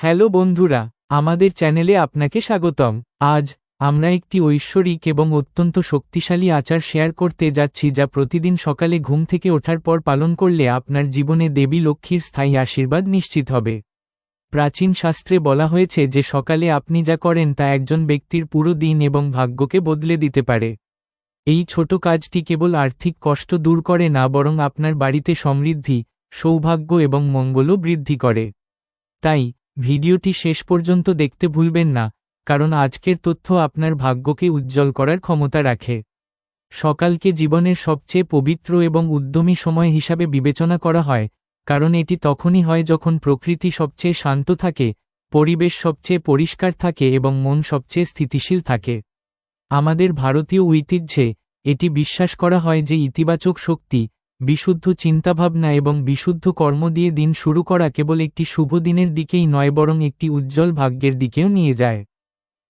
Hello বন্ধুরা, আমাদের চ্যানেলে আপনাকে স্বাগতম। আজ, আমরা একটি ঐশ্বরিক এবং অত্যন্ত শক্তিশালী আচার শেয়ার করতে যাচ্ছি যা প্রতিদিন সকালে ঘুম থেকে ওঠার পর পালন করলে আপনার জীবনে দেবী লক্ষ্মীর স্থায়ী আশীর্বাদ নিশ্চিত হবে। প্রাচীন শাস্ত্রে বলা হয়েছে যে সকালে আপনি যা করেন তা একজন ব্যক্তির পুরো দিন এবং ভাগ্যকে বদলে দিতে পারে। এই ছোট কাজটি কেবল আর্থিক কষ্ট দূর করে না, বরং আপনার বাড়িতে সমৃদ্ধি, সৌভাগ্য এবং মঙ্গলও বৃদ্ধি করে। তাই ভিডিওটি শেষ পর্যন্ত দেখতে ভুলবেন না, কারণ আজকের তথ্য আপনার ভাগ্যকে উজ্জ্বল করার ক্ষমতা রাখে। সকালকে জীবনের সবচেয়ে পবিত্র এবং উদ্যমী সময় হিসাবে বিবেচনা করা হয়, কারণ এটি তখনই হয় যখন প্রকৃতি সবচেয়ে শান্ত থাকে, পরিবেশ সবচেয়ে পরিষ্কার থাকে এবং মন সবচেয়ে স্থিতিশীল থাকে। আমাদের ভারতীয় ঐতিহ্যে এটি বিশ্বাস করা হয় যে ইতিবাচক শক্তি বিশুদ্ধ চিন্তাভাবনা এবং বিশুদ্ধ কর্ম দিয়ে দিন শুরু করা কেবল একটি শুভ দিনের দিকেই নয়, বরং একটি উজ্জ্বল ভাগ্যের দিকেও নিয়ে যায়।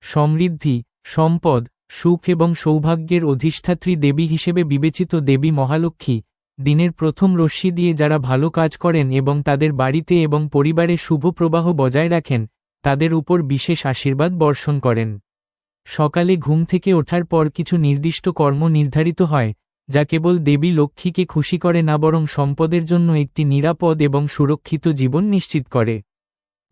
সমৃদ্ধি, সম্পদ, সুখ এবং সৌভাগ্যের অধিষ্ঠাত্রী দেবী হিসেবে বিবেচিত দেবী মহালক্ষ্মী, দিনের প্রথম রশ্মি দিয়ে যারা ভালো কাজ করেন এবং তাদের বাড়িতে এবং পরিবারে শুভ প্রবাহ বজায় রাখেন, তাদের উপর বিশেষ আশীর্বাদ বর্ষণ করেন। সকালে ঘুম থেকে ওঠার পর কিছু নির্দিষ্ট কর্ম নির্ধারিত হয় যা কেবল দেবী লক্ষ্মীকে খুশি করে না বরং সম্পদের জন্য একটি নিরাপদ এবং সুরক্ষিত জীবন নিশ্চিত করে।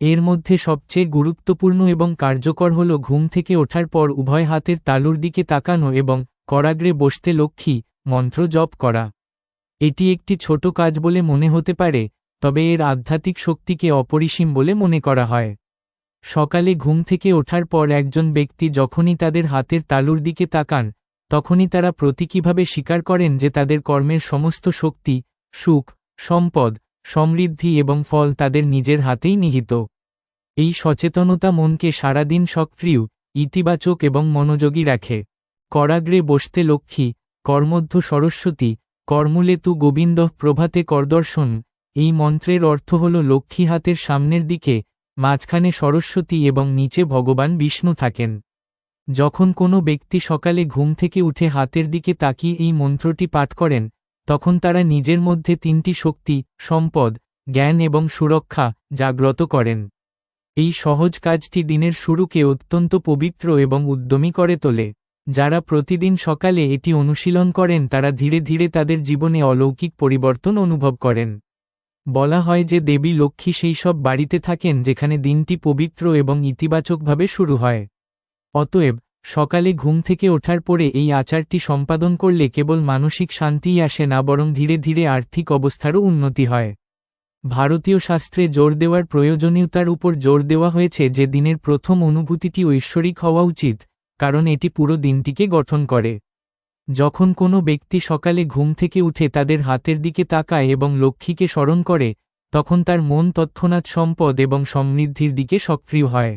এর মধ্যে সবচেয়ে গুরুত্বপূর্ণ এবং কার্যকর হল ঘুম থেকে ওঠার পর উভয় হাতের তালুর দিকে তাকানো এবং করাগ্রে বসতে লক্ষ্মী, মন্ত্র জপ করা। এটি একটি ছোট কাজ বলে মনে হতে পারে, তবে এর আধ্যাত্মিক শক্তিকে অপরিসীম বলে মনে করা হয়। সকালে ঘুম থেকে ওঠার পর একজন ব্যক্তি যখনই তাদের হাতের তালুর দিকে তাকান তখনই তারা প্রতীকীভাবে স্বীকার করেন যে তাদের কর্মের সমস্ত শক্তি, সুখ, সম্পদ, সমৃদ্ধি এবং ফল তাদের নিজের হাতেই নিহিত। এই সচেতনতা মনকে সারাদিন সক্রিয়, ইতিবাচক এবং মনোযোগী রাখে। করাগ্রে বসতে লক্ষ্মী, কর্মধ্য সরস্বতী, কর্মলেতু গোবিন্দ প্রভাতে করদর্শন, এই মন্ত্রের অর্থ হল লক্ষ্মী হাতের সামনের দিকে, মাঝখানে সরস্বতী এবং নিচে ভগবান বিষ্ণু থাকেন। যখন কোনো ব্যক্তি সকালে ঘুম থেকে উঠে হাতের দিকে তাকিয়ে এই মন্ত্রটি পাঠ করেন, তখন তারা নিজের মধ্যে তিনটি শক্তি, সম্পদ, জ্ঞান এবং সুরক্ষা জাগ্রত করেন। এই সহজ কাজটি দিনের শুরুকে অত্যন্ত পবিত্র এবং উদ্যমী করে তোলে। যারা প্রতিদিন সকালে এটি অনুশীলন করেন, তারা ধীরে ধীরে তাদের জীবনে অলৌকিক পরিবর্তন অনুভব করেন। বলা হয় যে দেবী লক্ষ্মী সেই সব বাড়িতে থাকেন, যেখানে দিনটি পবিত্র এবং ইতিবাচকভাবে শুরু হয়। অতএব, সকালে ঘুম থেকে ওঠার পরে এই আচারটি সম্পাদন করলে কেবল মানসিক শান্তিই আসে না, বরং ধীরে ধীরে আর্থিক অবস্থারও উন্নতি হয়। ভারতীয় শাস্ত্রে জোর দেওয়ার প্রয়োজনীয়তার উপর জোর দেওয়া হয়েছে যে দিনের প্রথম অনুভূতিটি ঐশ্বরিক হওয়া উচিত, কারণ এটি পুরো দিনটিকে গঠন করে। যখন কোনো ব্যক্তি সকালে ঘুম থেকে উঠে তাদের হাতের দিকে তাকায় এবং লক্ষ্মীকে স্মরণ করে, তখন তার মন তৎক্ষণাৎ সম্পদ এবং সমৃদ্ধির দিকে সক্রিয় হয়।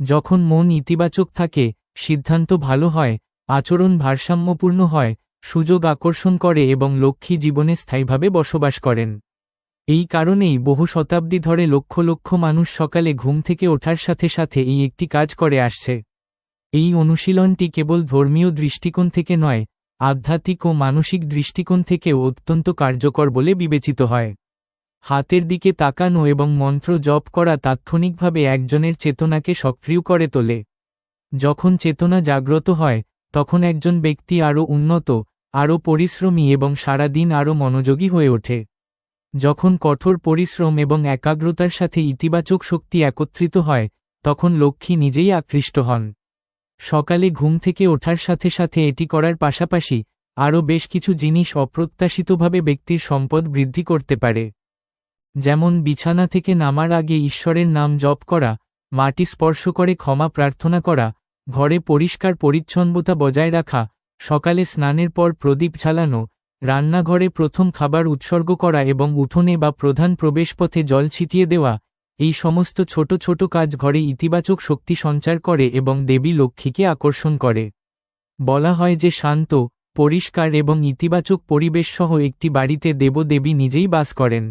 যখন মন ইতিবাচক থাকে, সিদ্ধান্ত ভালো হয়, আচরণ ভারসাম্যপূর্ণ হয়, সুযোগ আকর্ষণ করে এবং লক্ষ্মী জীবনে স্থায়ীভাবে বসবাস করেন। এই কারণেই বহু শতাব্দী ধরে লক্ষ লক্ষ মানুষ সকালে ঘুম থেকে ওঠার সাথে সাথে এই একটি কাজ করে আসছে। এই অনুশীলনটি কেবল ধর্মীয় দৃষ্টিকোণ থেকে নয়, আধ্যাত্মিক ও মানসিক দৃষ্টিকোণ থেকেও অত্যন্ত কার্যকর বলে বিবেচিত হয়। হাতের দিকে তাকানো এবং মন্ত্র জপ করা তাৎক্ষণিকভাবে একজনের চেতনাকে সক্রিয় করে তোলে। যখন চেতনা জাগ্রত হয়, তখন একজন ব্যক্তি আরও উন্নত, আরও পরিশ্রমী এবং সারাদিন আরও মনোযোগী হয়ে ওঠে। যখন কঠোর পরিশ্রম এবং একাগ্রতার সাথে ইতিবাচক শক্তি একত্রিত হয়, তখন লক্ষ্মী নিজেই আকৃষ্ট হন। সকালে ঘুম থেকে ওঠার সাথে সাথে এটি করার পাশাপাশি আরও বেশ কিছু জিনিস অপ্রত্যাশিতভাবে ব্যক্তির সম্পদ বৃদ্ধি করতে পারে। যেমন বিছানা থেকে নামার আগে ঈশ্বরের নাম জপ করা, মাটি স্পর্শ করে ক্ষমা প্রার্থনা করা, ঘরে পরিষ্কার পরিচ্ছন্নতা বজায় রাখা, সকালে স্নানের পর প্রদীপ ঝালানো রান্নাঘরে প্রথম খাবার উৎসর্গ করা এবং উঠোনে বা প্রধান প্রবেশপথে জল ছিটিয়ে দেওয়া, এই সমস্ত ছোট ছোট কাজ ঘরে ইতিবাচক শক্তি সঞ্চার করে এবং দেবী লক্ষ্মীকে আকর্ষণ করে। বলা হয় যে শান্ত, পরিষ্কার এবং ইতিবাচক পরিবেশ সহ একটি বাড়িতে দেবদেবী নিজেই বাস করেন।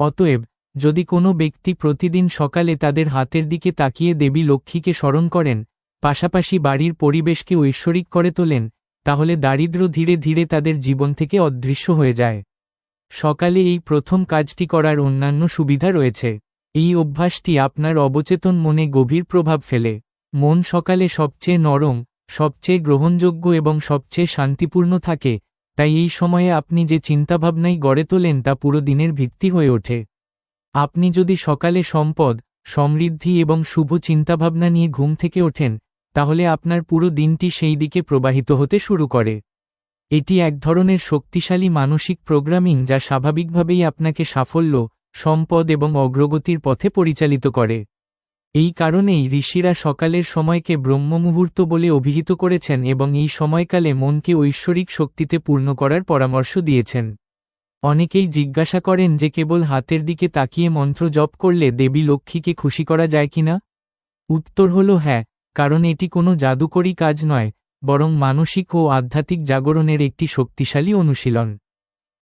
অতএব, যদি কোনো ব্যক্তি প্রতিদিন সকালে তাদের হাতের দিকে তাকিয়ে দেবী লক্ষ্মীকে স্মরণ করেন, পাশাপাশি বাড়ির পরিবেশকে ঐশ্বরিক করে তোলেন, তাহলে দারিদ্র ধীরে ধীরে তাদের জীবন থেকে অদৃশ্য হয়ে যায়। সকালে এই প্রথম কাজটি করার অন্যান্য সুবিধা রয়েছে। এই অভ্যাসটি আপনার অবচেতন মনে গভীর প্রভাব ফেলে। মন সকালে সবচেয়ে নরম, সবচেয়ে গ্রহণযোগ্য এবং সবচেয়ে শান্তিপূর্ণ থাকে তাই এই সময়ে আপনি যে চিন্তাভাবনাই গড়ে তোলেন তা পুরো দিনের ভিত্তি হয়ে ওঠে। আপনি যদি সকালে সম্পদ, সমৃদ্ধি এবং শুভ চিন্তাভাবনা নিয়ে ঘুম থেকে ওঠেন, তাহলে আপনার পুরো দিনটি সেই দিকে প্রবাহিত হতে শুরু করে। এটি এক ধরনের শক্তিশালী মানসিক প্রোগ্রামিং যা স্বাভাবিকভাবেই আপনাকে সাফল্য, সম্পদ এবং অগ্রগতির পথে পরিচালিত করে। এই কারণেই ঋষিরা সকালের সময়কে ব্রহ্মমুহূর্ত বলে অভিহিত করেছেন এবং এই সময়কালে মনকে ঐশ্বরিক শক্তিতে পূর্ণ করার পরামর্শ দিয়েছেন। অনেকেই জিজ্ঞাসা করেন যে কেবল হাতের দিকে তাকিয়ে মন্ত্র জপ করলে দেবী লক্ষ্মীকে খুশি করা যায় কিনা? উত্তর হল হ্যাঁ কারণ এটি কোনো জাদুকরী কাজ নয়, বরং মানসিক ও আধ্যাত্মিক জাগরণের একটি শক্তিশালী অনুশীলন।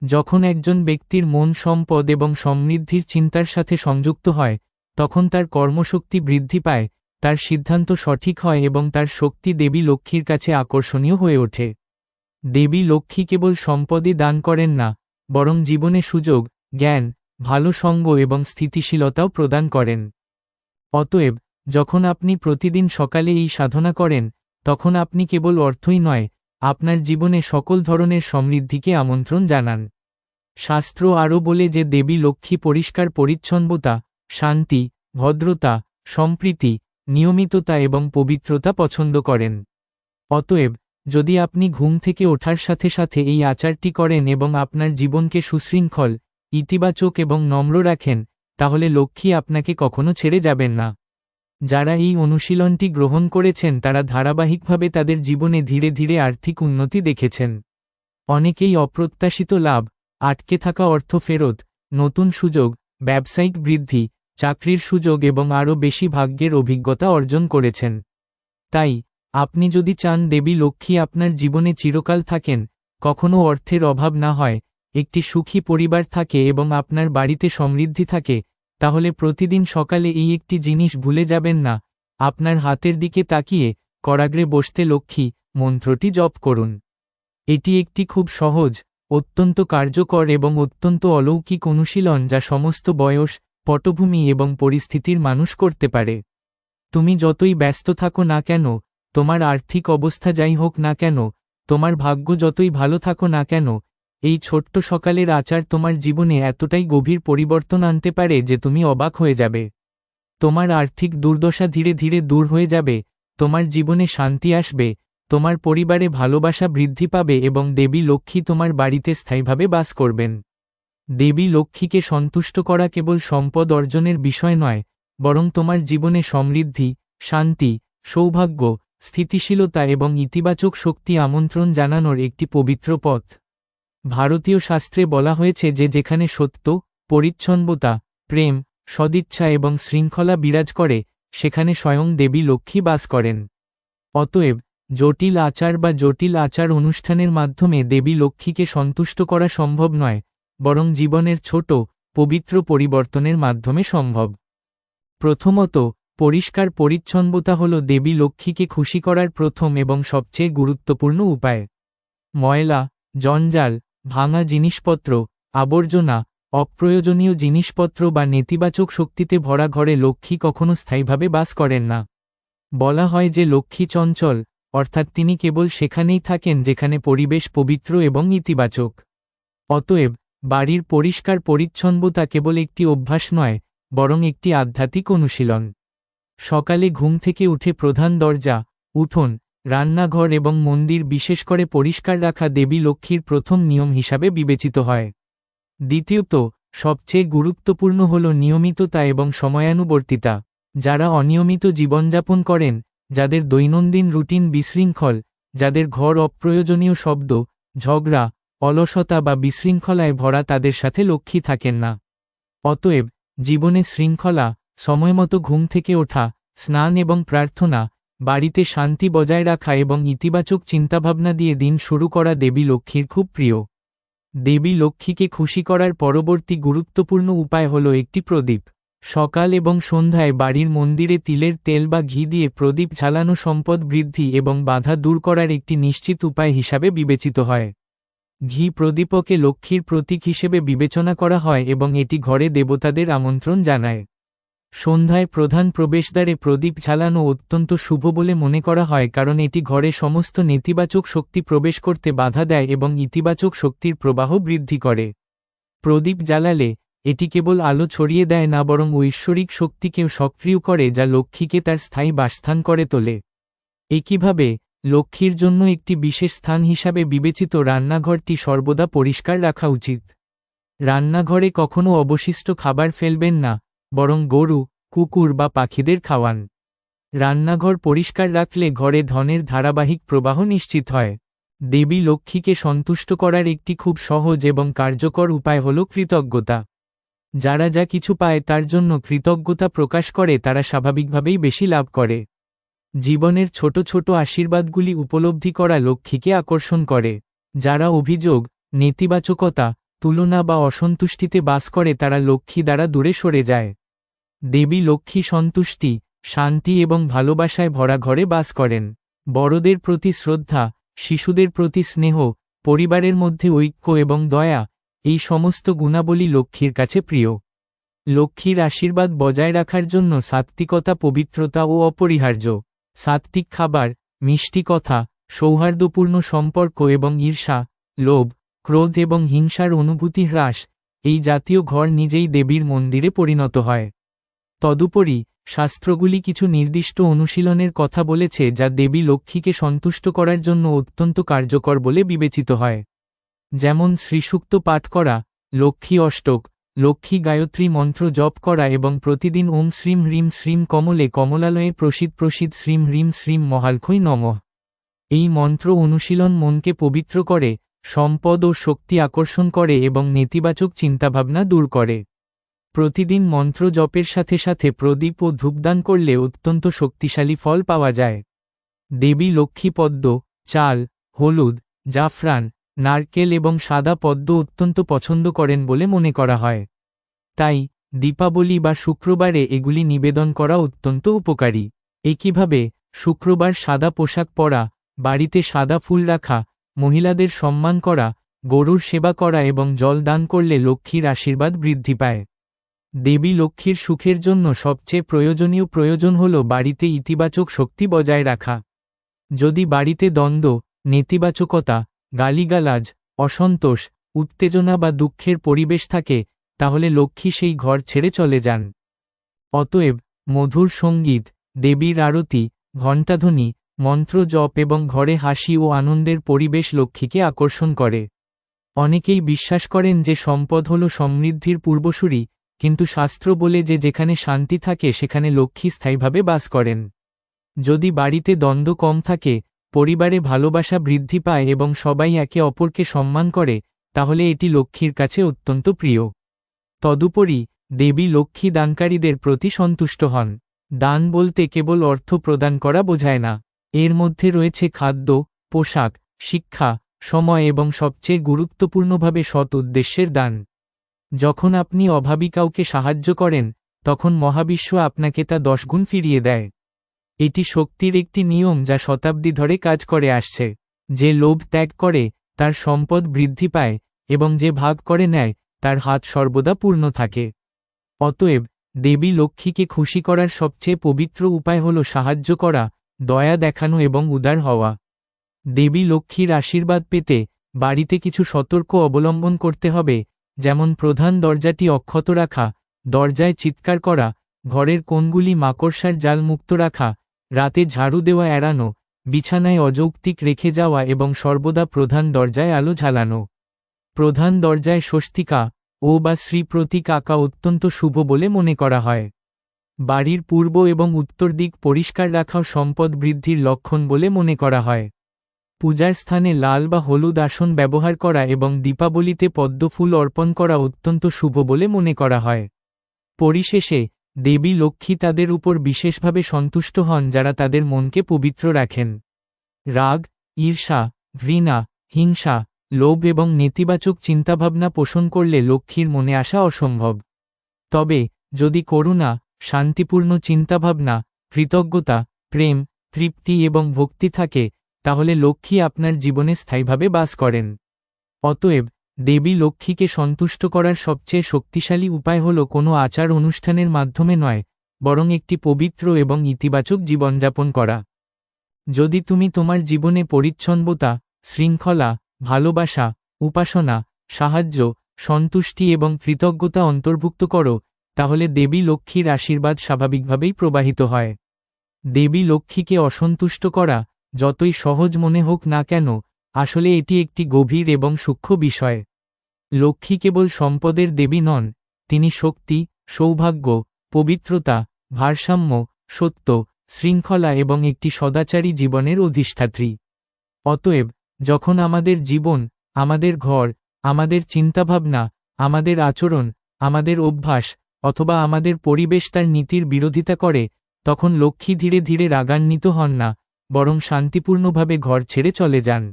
যখন একজন ব্যক্তির মন সম্পদ এবং সমৃদ্ধির চিন্তার সাথে সংযুক্ত হয় তখন তার কর্মশক্তি বৃদ্ধি পায়, তার সিদ্ধান্ত সঠিক হয় এবং তার শক্তি দেবী লক্ষ্মীর কাছে আকর্ষণীয় হয়ে ওঠে। দেবী লক্ষ্মী কেবল সম্পদই দান করেন না, বরং জীবনে সুযোগ, জ্ঞান, ভালো সঙ্গ এবং স্থিতিশীলতাও প্রদান করেন। অতএব, যখন আপনি প্রতিদিন সকালে এই সাধনা করেন, তখন আপনি কেবল অর্থই নয়, আপনার জীবনে সকল ধরনের সমৃদ্ধিকে আমন্ত্রণ জানান। শাস্ত্র আরও বলে যে দেবী লক্ষ্মী পরিষ্কার পরিচ্ছন্নতা শান্তি, ভদ্রতা, সম্প্রীতি, নিয়মিততা এবং পবিত্রতা পছন্দ করেন। অতএব, যদি আপনি ঘুম থেকে ওঠার সাথে সাথে এই আচারটি করেন এবং আপনার জীবনকে সুশৃঙ্খল, ইতিবাচক এবং নম্র রাখেন, তাহলে লক্ষ্মী আপনাকে কখনো ছেড়ে যাবেন না। যারা এই অনুশীলনটি গ্রহণ করেছেন তারা ধারাবাহিকভাবে তাদের জীবনে ধীরে ধীরে আর্থিক উন্নতি দেখেছেন। অনেকেই অপ্রত্যাশিত লাভ, আটকে থাকা অর্থ ফেরত, নতুন সুযোগ, ব্যবসায়িক বৃদ্ধি চাকরির সুযোগ এবং আরও বেশি ভাগ্যের অভিজ্ঞতা অর্জন করেছেন। তাই, আপনি যদি চান দেবী লক্ষ্মী আপনার জীবনে চিরকাল থাকেন কখনও অর্থের অভাব না হয়, একটি সুখী পরিবার থাকে এবং আপনার বাড়িতে সমৃদ্ধি থাকে, তাহলে প্রতিদিন সকালে এই একটি জিনিস ভুলে যাবেন না, আপনার হাতের দিকে তাকিয়ে করাগ্রে বসতে লক্ষ্মী, মন্ত্রটি জপ করুন। এটি একটি খুব সহজ, অত্যন্ত কার্যকর এবং অত্যন্ত অলৌকিক অনুশীলন যা সমস্ত বয়স পটভূমি এবং পরিস্থিতির মানুষ করতে পারে। তুমি যতই ব্যস্ত থাকো না কেন, তোমার আর্থিক অবস্থা যাই হোক না কেন, তোমার ভাগ্য যতই ভালো থাকো না কেন, এই ছোট্ট সকালের আচার তোমার জীবনে এতটাই গভীর পরিবর্তন আনতে পারে যে তুমি অবাক হয়ে যাবে। তোমার আর্থিক দুর্দশা ধীরে ধীরে দূর হয়ে যাবে, তোমার জীবনে শান্তি আসবে, তোমার পরিবারে ভালোবাসা বৃদ্ধি পাবে এবং দেবী লক্ষ্মী তোমার বাড়িতে স্থায়ীভাবে বাস করবেন। দেবী লক্ষ্মীকে সন্তুষ্ট করা কেবল সম্পদ অর্জনের বিষয় নয়, বরং তোমার জীবনে সমৃদ্ধি, শান্তি, সৌভাগ্য, স্থিতিশীলতা এবং ইতিবাচক শক্তি আমন্ত্রণ জানানোর একটি পবিত্র পথ। ভারতীয় শাস্ত্রে বলা হয়েছে যে যেখানে সত্য, পরিচ্ছন্নতা, প্রেম, সদিচ্ছা এবং শৃঙ্খলা বিরাজ করে, সেখানে স্বয়ং দেবী লক্ষ্মী বাস করেন। অতএব, জটিল আচার বা জটিল আচার অনুষ্ঠানের মাধ্যমে দেবী লক্ষ্মীকে সন্তুষ্ট করা সম্ভব নয় বরং জীবনের ছোট, পবিত্র পরিবর্তনের মাধ্যমে সম্ভব। প্রথমত, পরিষ্কার পরিচ্ছন্নতা হল দেবী লক্ষ্মীকে খুশি করার প্রথম এবং সবচেয়ে গুরুত্বপূর্ণ উপায়। ময়লা, জঞ্জাল, ভাঙা জিনিসপত্র, আবর্জনা, অপ্রয়োজনীয় জিনিসপত্র বা নেতিবাচক শক্তিতে ভরা ঘরে লক্ষ্মী কখনো স্থায়ীভাবে বাস করেন না। বলা হয় যে লক্ষ্মী চঞ্চল, অর্থাৎ তিনি কেবল সেখানেই থাকেন যেখানে পরিবেশ পবিত্র এবং ইতিবাচক। অতএব বাড়ির পরিষ্কার পরিচ্ছন্নতা কেবল একটি অভ্যাস নয়, বরং একটি আধ্যাত্মিক অনুশীলন। সকালে ঘুম থেকে উঠে প্রধান দরজা, উঠোন, রান্নাঘর এবং মন্দির বিশেষ করে পরিষ্কার রাখা দেবী লক্ষ্মীর প্রথম নিয়ম হিসাবে বিবেচিত হয়। দ্বিতীয়ত, সবচেয়ে গুরুত্বপূর্ণ হল নিয়মিততা এবং সময়ানুবর্তিতা। যারা অনিয়মিত জীবনযাপন করেন, যাদের দৈনন্দিন রুটিন বিশৃঙ্খল, যাদের ঘর অপ্রয়োজনীয় শব্দ, ঝগড়া অলসতা বা বিশৃঙ্খলায় ভরা তাদের সাথে লক্ষ্মী থাকেন না। অতএব, জীবনে শৃঙ্খলা, সময়মতো ঘুম থেকে ওঠা, স্নান এবং প্রার্থনা, বাড়িতে শান্তি বজায় রাখা এবং ইতিবাচক চিন্তাভাবনা দিয়ে দিন শুরু করা দেবী লক্ষ্মীর খুব প্রিয়। দেবী লক্ষ্মীকে খুশি করার পরবর্তী গুরুত্বপূর্ণ উপায় হল একটি প্রদীপ। সকাল এবং সন্ধ্যায় বাড়ির মন্দিরে তিলের তেল বা ঘি দিয়ে প্রদীপ ঝালানো সম্পদ বৃদ্ধি এবং বাধা দূর করার একটি নিশ্চিত উপায় হিসাবে বিবেচিত হয়। ঘি প্রদীপকে লক্ষ্মীর প্রতীক হিসেবে বিবেচনা করা হয় এবং এটি ঘরে দেবতাদের আমন্ত্রণ জানায়। সন্ধ্যায় প্রধান প্রবেশদ্বারে প্রদীপ ঝালানো অত্যন্ত শুভ বলে মনে করা হয় কারণ এটি ঘরে সমস্ত নেতিবাচক শক্তি প্রবেশ করতে বাধা দেয় এবং ইতিবাচক শক্তির প্রবাহ বৃদ্ধি করে। প্রদীপ জ্বালালে, এটি কেবল আলো ছড়িয়ে দেয় না বরং ঐশ্বরিক শক্তিকেও সক্রিয় করে যা লক্ষ্মীকে তার স্থায়ী বাসস্থান করে তোলে। একইভাবে লক্ষ্মীর জন্য একটি বিশেষ স্থান হিসাবে বিবেচিত রান্নাঘরটি সর্বদা পরিষ্কার রাখা উচিত। রান্নাঘরে কখনও অবশিষ্ট খাবার ফেলবেন না, বরং গরু, কুকুর বা পাখিদের খাওয়ান। রান্নাঘর পরিষ্কার রাখলে ঘরে ধনের ধারাবাহিক প্রবাহ নিশ্চিত হয়। দেবী লক্ষ্মীকে সন্তুষ্ট করার একটি খুব সহজ এবং কার্যকর উপায় হল কৃতজ্ঞতা। যারা যা কিছু পায় তার জন্য কৃতজ্ঞতা প্রকাশ করে তারা স্বাভাবিকভাবেই বেশি লাভ করে। জীবনের ছোট ছোট আশীর্বাদগুলি উপলব্ধি করা লক্ষ্মীকে আকর্ষণ করে। যারা অভিযোগ, নেতিবাচকতা, তুলনা বা অসন্তুষ্টিতে বাস করে তারা লক্ষ্মী দ্বারা দূরে সরে যায়। দেবী লক্ষ্মী সন্তুষ্টি, শান্তি এবং ভালোবাসায় ভরা ঘরে বাস করেন। বড়দের প্রতি শ্রদ্ধা, শিশুদের প্রতি স্নেহ, পরিবারের মধ্যে ঐক্য এবং দয়া, এই সমস্ত গুণাবলী লক্ষ্মীর কাছে প্রিয়। লক্ষ্মীর আশীর্বাদ বজায় রাখার জন্য সাত্ত্বিকতা, পবিত্রতা ও অপরিহার্য। সাত্ত্বিক খাবার, মিষ্টি কথা, সৌহার্দ্যপূর্ণ সম্পর্ক এবং ঈর্ষা, লোভ, ক্রোধ এবং হিংসার অনুভূতি হ্রাস, এই জাতীয় ঘর নিজেই দেবীর মন্দিরে পরিণত হয়। তদুপরি, শাস্ত্রগুলি কিছু নির্দিষ্ট অনুশীলনের কথা বলেছে যা দেবী লক্ষ্মীকে সন্তুষ্ট করার জন্য অত্যন্ত কার্যকর বলে বিবেচিত হয়। যেমন শ্রীসুক্ত পাঠ করা, লক্ষ্মী অষ্টক লক্ষ্মী গায়ত্রী মন্ত্র জপ করা এবং প্রতিদিন ওম শ্রীম হ্রিম শ্রীম কমলে কমলালয়ে প্রসিদ প্রসিদ শ্রীম হ্রিম শ্রীম মহালক্ষই নম। এই মন্ত্র অনুশীলন মনকে পবিত্র করে, সম্পদ ও শক্তি আকর্ষণ করে এবং নেতিবাচক চিন্তাভাবনা দূর করে। প্রতিদিন মন্ত্র জপের সাথে সাথে প্রদীপ ও ধূপদান করলে অত্যন্ত শক্তিশালী ফল পাওয়া যায়। দেবী লক্ষ্মী পদ্ম চাল, হলুদ, জাফরান নারকেল এবং সাদা পদ্ম অত্যন্ত পছন্দ করেন বলে মনে করা হয়। তাই, দীপাবলি বা শুক্রবারে এগুলি নিবেদন করা অত্যন্ত উপকারী। একইভাবে, শুক্রবার সাদা পোশাক পরা, বাড়িতে সাদা ফুল রাখা, মহিলাদের সম্মান করা, গরুর সেবা করা এবং জল দান করলে লক্ষ্মীর আশীর্বাদ বৃদ্ধি পায়। দেবী লক্ষ্মীর সুখের জন্য সবচেয়ে প্রয়োজনীয় প্রয়োজন হল বাড়িতে ইতিবাচক শক্তি বজায় রাখা। যদি বাড়িতে দ্বন্দ্ব, নেতিবাচকতা গালিগালাজ, অসন্তোষ, উত্তেজনা বা দুঃখের পরিবেশ থাকে, তাহলে লক্ষ্মী সেই ঘর ছেড়ে চলে যান। অতএব, মধুর সংগীত, দেবীর আরতি, ঘণ্টাধ্বনি, মন্ত্র জপ এবং ঘরে হাসি ও আনন্দের পরিবেশ লক্ষ্মীকে আকর্ষণ করে। অনেকেই বিশ্বাস করেন যে সম্পদ হল সমৃদ্ধির পূর্বসূরি, কিন্তু শাস্ত্র বলে যে যেখানে শান্তি থাকে সেখানে লক্ষ্মী স্থায়ীভাবে বাস করেন। যদি বাড়িতে দ্বন্দ্ব কম থাকে পরিবারে ভালোবাসা বৃদ্ধি পায় এবং সবাই একে অপরকে সম্মান করে, তাহলে এটি লক্ষ্মীর কাছে অত্যন্ত প্রিয়। তদুপরি, দেবী লক্ষ্মী দানকারীদের প্রতি সন্তুষ্ট হন। দান বলতে কেবল অর্থ প্রদান করা বোঝায় না। এর মধ্যে রয়েছে খাদ্য, পোশাক, শিক্ষা, সময় এবং সবচেয়ে গুরুত্বপূর্ণভাবে সৎ উদ্দেশ্যের দান। যখন আপনি অভাবী কাউকে সাহায্য করেন, তখন মহাবিশ্ব আপনাকে তা দশগুণ ফিরিয়ে দেয়। এটি শক্তির একটি নিয়ম যা শতাব্দী ধরে কাজ করে আসছে। যে লোভ ত্যাগ করে, তার সম্পদ বৃদ্ধি পায়, এবং যে ভাগ করে নেয়, তার হাত সর্বদা পূর্ণ থাকে। অতএব, দেবী লক্ষ্মীকে খুশি করার সবচেয়ে পবিত্র উপায় হল সাহায্য করা, দয়া দেখানো এবং উদার হওয়া। দেবী লক্ষ্মীর আশীর্বাদ পেতে, বাড়িতে কিছু সতর্ক অবলম্বন করতে হবে, যেমন প্রধান দরজাটি অক্ষত রাখা, দরজায় চিৎকার করা, ঘরের কোণগুলি মাকড়সার জাল মুক্ত রাখা রাতে ঝাড়ু দেওয়া এড়ানো, বিছানায় অযৌক্তিক রেখে যাওয়া এবং সর্বদা প্রধান দরজায় আলো ঝালানো। প্রধান দরজায় স্বস্তিকা ও বা শ্রী প্রতীক আঁকা অত্যন্ত শুভ বলে মনে করা হয়। বাড়ির পূর্ব এবং উত্তর দিক পরিষ্কার রাখাও সম্পদ বৃদ্ধির লক্ষণ বলে মনে করা হয়। পূজার স্থানে লাল বা হলুদ আসন ব্যবহার করা এবং দীপাবলিতে পদ্মফুল অর্পণ করা অত্যন্ত শুভ বলে মনে করা হয়। পরিশেষে দেবী লক্ষ্মী তাদের উপর বিশেষভাবে সন্তুষ্ট হন যারা তাদের মনকে পবিত্র রাখেন। রাগ, ঈর্ষা, ঘৃণা, হিংসা, লোভ এবং নেতিবাচক চিন্তাভাবনা পোষণ করলে লক্ষ্মীর মনে আসা অসম্ভব। তবে, যদি করুণা, শান্তিপূর্ণ চিন্তাভাবনা, কৃতজ্ঞতা, প্রেম, তৃপ্তি এবং ভক্তি থাকে, তাহলে লক্ষ্মী আপনার জীবনে স্থায়ীভাবে বাস করেন। অতএব দেবী লক্ষ্মীকে সন্তুষ্ট করার সবচেয়ে শক্তিশালী উপায় হল কোনো আচার অনুষ্ঠানের মাধ্যমে নয়, বরং একটি পবিত্র এবং ইতিবাচক জীবনযাপন করা। যদি তুমি তোমার জীবনে পরিচ্ছন্নতা, শৃঙ্খলা, ভালোবাসা, উপাসনা, সাহায্য, সন্তুষ্টি এবং কৃতজ্ঞতা অন্তর্ভুক্ত করো, তাহলে দেবী লক্ষ্মীর আশীর্বাদ স্বাভাবিকভাবেই প্রবাহিত হয়। দেবী লক্ষ্মীকে অসন্তুষ্ট করা, যতই সহজ মনে হোক না কেন আসলে এটি একটি গভীর এবং সূক্ষ্ম বিষয়। লক্ষ্মী কেবল সম্পদের দেবী নন, তিনি শক্তি, সৌভাগ্য, পবিত্রতা, ভারসাম্য, সত্য, শৃঙ্খলা এবং একটি সদাচারী জীবনের অধিষ্ঠাত্রী। অতএব, যখন আমাদের জীবন, আমাদের ঘর, আমাদের চিন্তাভাবনা, আমাদের আচরণ, আমাদের অভ্যাস অথবা আমাদের পরিবেশ তার নীতির বিরোধিতা করে, তখন লক্ষ্মী ধীরে ধীরে রাগান্বিত হন না, বরং শান্তিপূর্ণভাবে ঘর ছেড়ে চলে যান।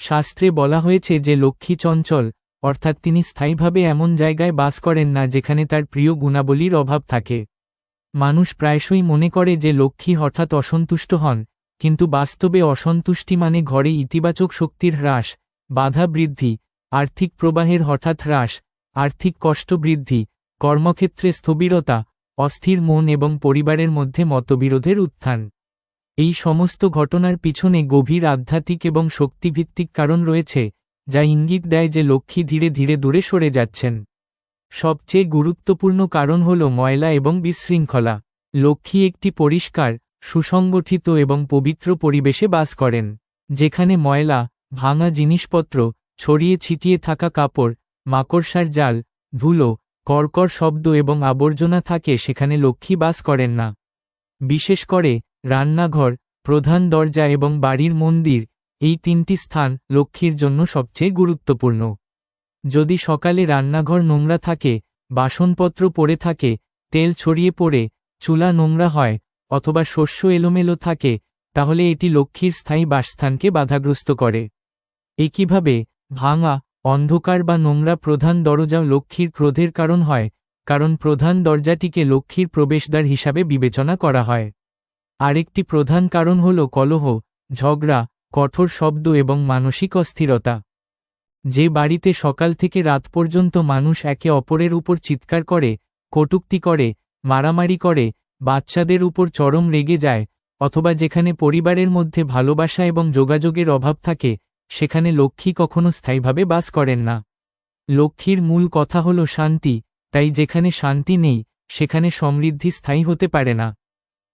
শাস্ত্রে বলা হয়েছে যে লক্ষ্মী চঞ্চল, অর্থাৎ তিনি স্থায়ীভাবে এমন জায়গায় বাস করেন না যেখানে তার প্রিয় গুণাবলীর অভাব থাকে। মানুষ প্রায়শই মনে করে যে লক্ষ্মী হঠাৎ অসন্তুষ্ট হন, কিন্তু বাস্তবে অসন্তুষ্টি মানে ঘরে ইতিবাচক শক্তির হ্রাস, বাধা বৃদ্ধি, আর্থিক প্রবাহের হঠাৎ হ্রাস, আর্থিক কষ্ট বৃদ্ধি, কর্মক্ষেত্রে স্থবিরতা, অস্থির মন এবং পরিবারের মধ্যে মতবিরোধের উত্থান। এই সমস্ত ঘটনার পিছনে গভীর আধ্যাত্মিক এবং শক্তিভিত্তিক কারণ রয়েছে, যা ইঙ্গিত দেয় যে লক্ষ্মী ধীরে ধীরে দূরে সরে যাচ্ছেন। সবচেয়ে গুরুত্বপূর্ণ কারণ হল ময়লা এবং বিশৃঙ্খলা। লক্ষ্মী একটি পরিষ্কার, সুসংগঠিত এবং পবিত্র পরিবেশে বাস করেন, যেখানে ময়লা, ভাঙা জিনিসপত্র, ছড়িয়ে ছিটিয়ে থাকা কাপড়, মাকড়সার জাল, ধুলো কর্কর শব্দ এবং আবর্জনা থাকে সেখানে লক্ষ্মী বাস করেন না। বিশেষ করে রান্নাঘর, প্রধান দরজা এবং বাড়ির মন্দির, এই তিনটি স্থান লক্ষ্মীর জন্য সবচেয়ে গুরুত্বপূর্ণ। যদি সকালে রান্নাঘর নোংরা থাকে, বাসনপত্র পড়ে থাকে, তেল ছড়িয়ে পড়ে, চুলা নোংরা হয়, অথবা শস্য এলোমেলো থাকে, তাহলে এটি লক্ষ্মীর স্থায়ী বাসস্থানকে বাধাগ্রস্ত করে। একইভাবে, ভাঙা, অন্ধকার বা নোংরা প্রধান দরজা লক্ষ্মীর ক্রোধের কারণ হয়, কারণ প্রধান দরজাটিকে লক্ষ্মীর প্রবেশদ্বার হিসাবে বিবেচনা করা হয়। আরেকটি প্রধান কারণ হল কলহ, ঝগড়া, কঠোর শব্দ এবং মানসিক অস্থিরতা। যে বাড়িতে সকাল থেকে রাত পর্যন্ত মানুষ একে অপরের উপর চিৎকার করে, কটুক্তি করে, মারামারি করে, বাচ্চাদের উপর চরম রেগে যায়, অথবা যেখানে পরিবারের মধ্যে ভালোবাসা এবং যোগাযোগের অভাব থাকে, সেখানে লক্ষ্মী কখনো স্থায়ীভাবে বাস করেন না। লক্ষ্মীর মূল কথা হল শান্তি, তাই যেখানে শান্তি নেই, সেখানে সমৃদ্ধি স্থায়ী হতে পারে না।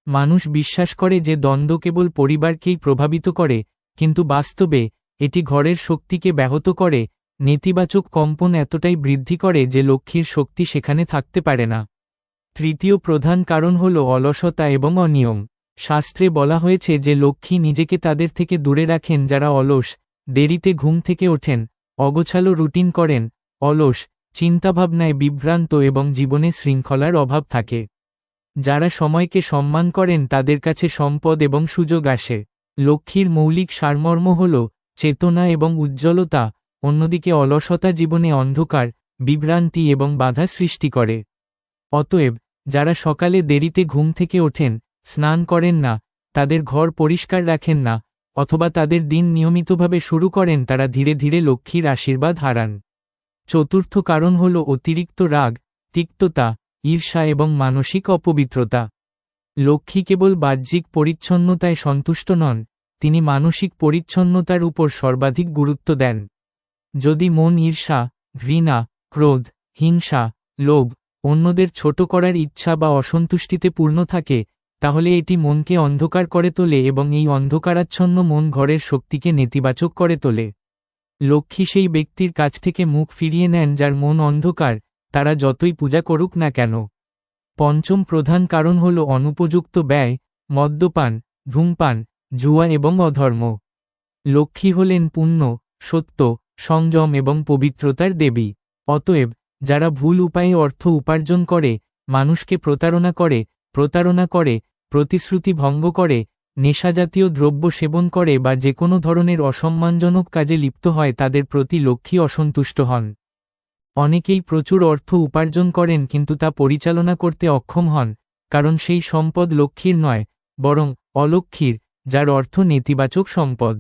মানুষ বিশ্বাস করে যে দ্বন্দ্ব কেবল পরিবারকেই প্রভাবিত করে, কিন্তু বাস্তবে, এটি ঘরের শক্তিকে ব্যাহত করে, নেতিবাচক কম্পন এতটাই বৃদ্ধি করে যে লক্ষ্মীর শক্তি সেখানে থাকতে পারে না। তৃতীয় প্রধান কারণ হল অলসতা এবং অনিয়ম। শাস্ত্রে বলা হয়েছে যে লক্ষ্মী নিজেকে তাদের থেকে দূরে রাখেন যারা অলস, দেরিতে ঘুম থেকে ওঠেন, অগোছালো রুটিন করেন, অলস, চিন্তাভাবনায় বিভ্রান্ত এবং জীবনে শৃঙ্খলার অভাব থাকে। যারা সময়কে সম্মান করেন তাদের কাছে সম্পদ এবং সুযোগ আসে। লক্ষ্মীর মৌলিক সারমর্ম হল চেতনা এবং উজ্জ্বলতা, অন্যদিকে অলসতা জীবনে অন্ধকার, বিভ্রান্তি এবং বাধা সৃষ্টি করে। অতএব, যারা সকালে দেরিতে ঘুম থেকে ওঠেন, স্নান করেন না, তাদের ঘর পরিষ্কার রাখেন না, অথবা তাদের দিন নিয়মিতভাবে শুরু করেন, তারা ধীরে ধীরে লক্ষ্মীর আশীর্বাদ হারান। চতুর্থ কারণ হল অতিরিক্ত রাগ, তিক্ততা ঈর্ষা এবং মানসিক অপবিত্রতা। লক্ষ্মী কেবল বাহ্যিক পরিচ্ছন্নতায় সন্তুষ্ট নন, তিনি মানসিক পরিচ্ছন্নতার উপর সর্বাধিক গুরুত্ব দেন। যদি মন ঈর্ষা, ঘৃণা, ক্রোধ, হিংসা, লোভ অন্যদের ছোট করার ইচ্ছা বা অসন্তুষ্টিতে পূর্ণ থাকে, তাহলে এটি মনকে অন্ধকার করে তোলে এবং এই অন্ধকারাচ্ছন্ন মন ঘরের শক্তিকে নেতিবাচক করে তোলে। লক্ষ্মী সেই ব্যক্তির কাছ থেকে মুখ ফিরিয়ে নেন যার মন অন্ধকার তারা যতই পূজা করুক না কেন। পঞ্চম প্রধান কারণ হল অনুপযুক্ত ব্যয়, মদ্যপান, ধূমপান, জুয়া এবং অধর্ম। লক্ষ্মী হলেন পুণ্য, সত্য, সংযম এবং পবিত্রতার দেবী। অতএব, যারা ভুল উপায়ে অর্থ উপার্জন করে, মানুষকে প্রতারণা করে প্রতারণা করে, প্রতিশ্রুতি ভঙ্গ করে, নেশাজাতীয় দ্রব্য সেবন করে বা যে কোনো ধরনের অসম্মানজনক কাজে লিপ্ত হয়, তাদের প্রতি লক্ষ্মী অসন্তুষ্ট হন। অনেকেই প্রচুর অর্থ উপার্জন করেন কিন্তু তা পরিচালনা করতে অক্ষম হন, কারণ সেই সম্পদ লক্ষ্মীর নয়, বরং অলক্ষ্মীর, যার অর্থ নেতিবাচক সম্পদ।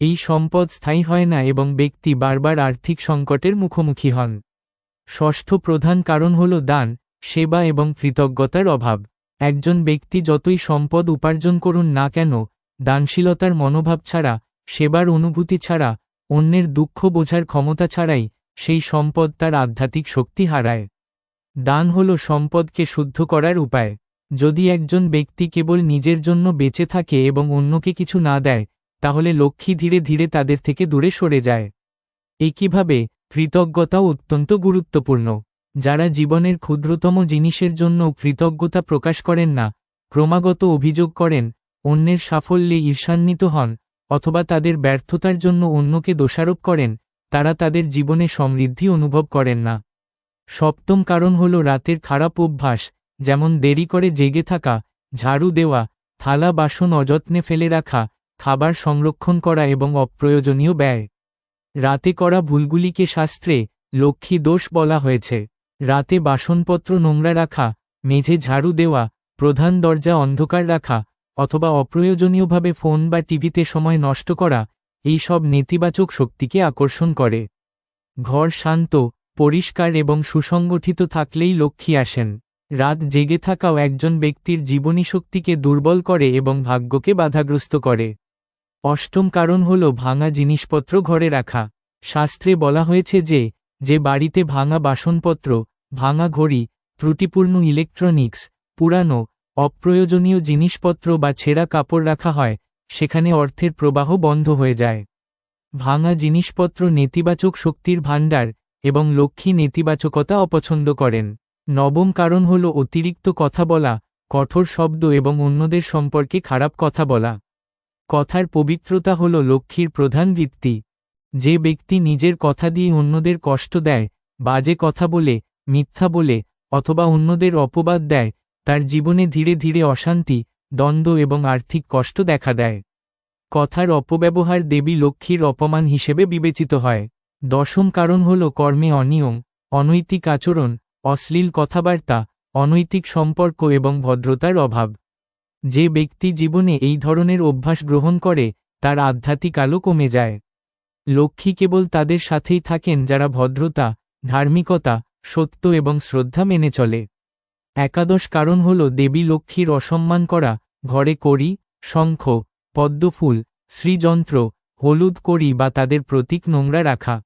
এই সম্পদ স্থায়ী হয় না এবং ব্যক্তি বারবার আর্থিক সংকটের মুখোমুখি হন। ষষ্ঠ প্রধান কারণ হল দান, সেবা এবং কৃতজ্ঞতার অভাব। একজন ব্যক্তি যতই সম্পদ উপার্জন করুন না কেন, দানশীলতার মনোভাব ছাড়া, সেবার অনুভূতি ছাড়া, অন্যের দুঃখ বোঝার ক্ষমতা ছাড়াই সেই সম্পদ তার আধ্যাত্মিক শক্তি হারায়। দান হল সম্পদকে শুদ্ধ করার উপায়। যদি একজন ব্যক্তি কেবল নিজের জন্য বেঁচে থাকে এবং অন্যকে কিছু না দেয়, তাহলে লক্ষ্মী ধীরে ধীরে তাদের থেকে দূরে সরে যায়। একইভাবে, কৃতজ্ঞতাও অত্যন্ত গুরুত্বপূর্ণ। যারা জীবনের ক্ষুদ্রতম জিনিসের জন্য কৃতজ্ঞতা প্রকাশ করেন না, ক্রমাগত অভিযোগ করেন, অন্যের সাফল্যে ঈর্ষান্বিত হন, অথবা তাদের ব্যর্থতার জন্য অন্যকে দোষারোপ করেন তারা তাদের জীবনে সমৃদ্ধি অনুভব করেন না। সপ্তম কারণ হল রাতের খারাপ অভ্যাস, যেমন দেরি করে জেগে থাকা, ঝাড়ু দেওয়া, থালা বাসন অযত্নে ফেলে রাখা, খাবার সংরক্ষণ করা এবং অপ্রয়োজনীয় ব্যয়। রাতে করা ভুলগুলিকে শাস্ত্রে লক্ষ্মী দোষ বলা হয়েছে। রাতে বাসনপত্র নোংরা রাখা, মেঝে ঝাড়ু দেওয়া, প্রধান দরজা অন্ধকার রাখা, অথবা অপ্রয়োজনীয়ভাবে ফোন বা টিভিতে সময় নষ্ট করা এই সব নেতিবাচক শক্তিকে আকর্ষণ করে। ঘর শান্ত, পরিষ্কার এবং সুসংগঠিত থাকলেই লক্ষ্মী আসেন। রাত জেগে থাকাও একজন ব্যক্তির জীবনী শক্তিকে দুর্বল করে এবং ভাগ্যকে বাধাগ্রস্ত করে। অষ্টম কারণ হল ভাঙা জিনিসপত্র ঘরে রাখা। শাস্ত্রে বলা হয়েছে যে যে বাড়িতে ভাঙা বাসনপত্র, ভাঙা ঘড়ি, ত্রুটিপূর্ণ ইলেকট্রনিক্স, পুরানো, অপ্রয়োজনীয় জিনিসপত্র বা ছেঁড়া কাপড় রাখা হয় সেখানে অর্থের প্রবাহ বন্ধ হয়ে যায়। ভাঙা জিনিসপত্র নেতিবাচক শক্তির ভাণ্ডার এবং লক্ষ্মী নেতিবাচকতা অপছন্দ করেন। নবম কারণ হল অতিরিক্ত কথা বলা, কঠোর শব্দ এবং অন্যদের সম্পর্কে খারাপ কথা বলা। কথার পবিত্রতা হল লক্ষ্মীর প্রধান ভিত্তি যে ব্যক্তি নিজের কথা দিয়ে অন্যদের কষ্ট দেয়, বাজে কথা বলে, মিথ্যা বলে অথবা অন্যদের অপবাদ দেয়, তার জীবনে ধীরে ধীরে অশান্তি দ্বন্দ্ব এবং আর্থিক কষ্ট দেখা দেয়। কথার অপব্যবহার দেবী লক্ষ্মীর অপমান হিসেবে বিবেচিত হয়। দশম কারণ হল কর্মে অনিয়ম, অনৈতিক আচরণ, অশ্লীল কথাবার্তা, অনৈতিক সম্পর্ক এবং ভদ্রতার অভাব। যে ব্যক্তি জীবনে এই ধরনের অভ্যাস গ্রহণ করে, তার আধ্যাত্মিক আলো কমে যায়। লক্ষ্মী কেবল তাদের সাথেই থাকেন যারা ভদ্রতা, ধার্মিকতা, সত্য এবং শ্রদ্ধা মেনে চলে। একাদশ কারণ হল দেবী লক্ষ্মীর অসম্মান করা, ঘরে করি শঙ্খ, পদ্মফুল, শ্রীযন্ত্র, হলুদ করি বা তাদের প্রতীক নোংরা রাখা।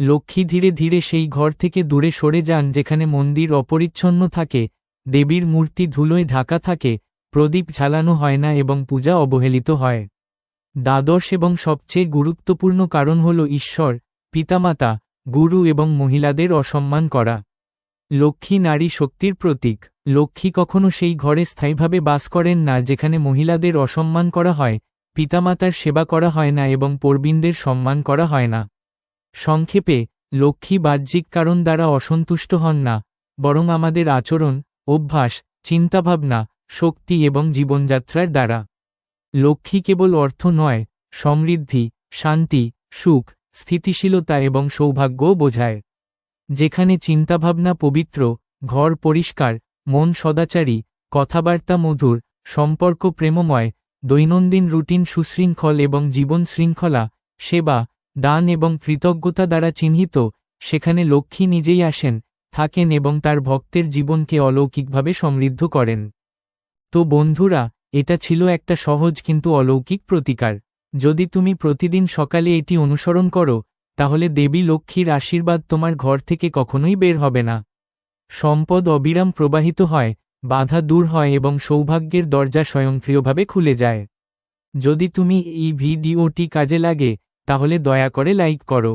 লক্ষ্মী ধীরে ধীরে সেই ঘর থেকে দূরে সরে যান যেখানে মন্দির অপরিচ্ছন্ন থাকে, দেবীর মূর্তি ধুলোয় ঢাকা থাকে, প্রদীপ ঝালানো হয় না এবং পূজা অবহেলিত হয়। দ্বাদশ এবং সবচেয়ে গুরুত্বপূর্ণ কারণ হল ঈশ্বর, পিতামাতা, গুরু এবং মহিলাদের অসম্মান করা। লক্ষ্মী নারী শক্তির প্রতীক। লক্ষ্মী কখনো সেই ঘরে স্থায়ীভাবে বাস করেন না যেখানে মহিলাদের অসম্মান করা হয়, পিতামাতার সেবা করা হয় না এবং পরবিনদের সম্মান করা হয় না। সংক্ষেপে, লক্ষ্মী বাহ্যিক কারণ দ্বারা অসন্তুষ্ট হন না, বরং আমাদের আচরণ, অভ্যাস, চিন্তাভাবনা, শক্তি এবং জীবনযাত্রার দ্বারা। লক্ষ্মী কেবল অর্থ নয়, সমৃদ্ধি, শান্তি, সুখ, স্থিতিশীলতা এবং সৌভাগ্যও বোঝায়। চিন্তাভাবনা পবিত্র, ঘর পরিষ্কার, মন সদাচারী, কথাবার্তা মধুর, সম্পর্ক প্রেমময়, দৈনন্দিন রুটিন সুশৃঙ্খল এবং জীবন শৃঙ্খলা, সেবা, দান এবং কৃতজ্ঞতা দ্বারা চিহ্নিত, সেখানে লক্ষ্মী নিজেই আসেন, থাকেন এবং তার ভক্তের জীবনকে অলৌকিকভাবে সমৃদ্ধ করেন। তো বন্ধুরা, এটা ছিল একটা সহজ কিন্তু অলৌকিক প্রতিকার। যদি তুমি প্রতিদিন সকালে এটি অনুসরণ করো তাহলে দেবী লক্ষ্মীর আশীর্বাদ তোমার ঘর থেকে কখনোই বের হবে না। সম্পদ অবিরাম প্রবাহিত হয়, বাধা দূর হয় এবং সৌভাগ্যের দরজা স্বয়ংক্রিয়ভাবে খুলে যায়। যদি তুমি এই ভিডিওটি কাজে লাগে, তাহলে দয়া করে লাইক করো।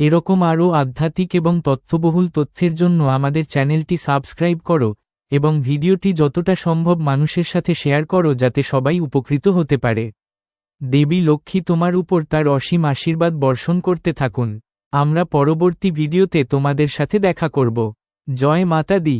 এরকম আরও আধ্যাত্মিক এবং তথ্যবহুল তথ্যের জন্য আমাদের চ্যানেলটি সাবস্ক্রাইব করো এবং ভিডিওটি যতটা সম্ভব মানুষের সাথে শেয়ার করো যাতে সবাই উপকৃত হতে পারে। দেবী লক্ষ্মী তোমার উপর তার অসীম আশীর্বাদ বর্ষণ করতে থাকুন। আমরা পরবর্তী ভিডিওতে তোমাদের সাথে দেখা করব। জয় মাতা দি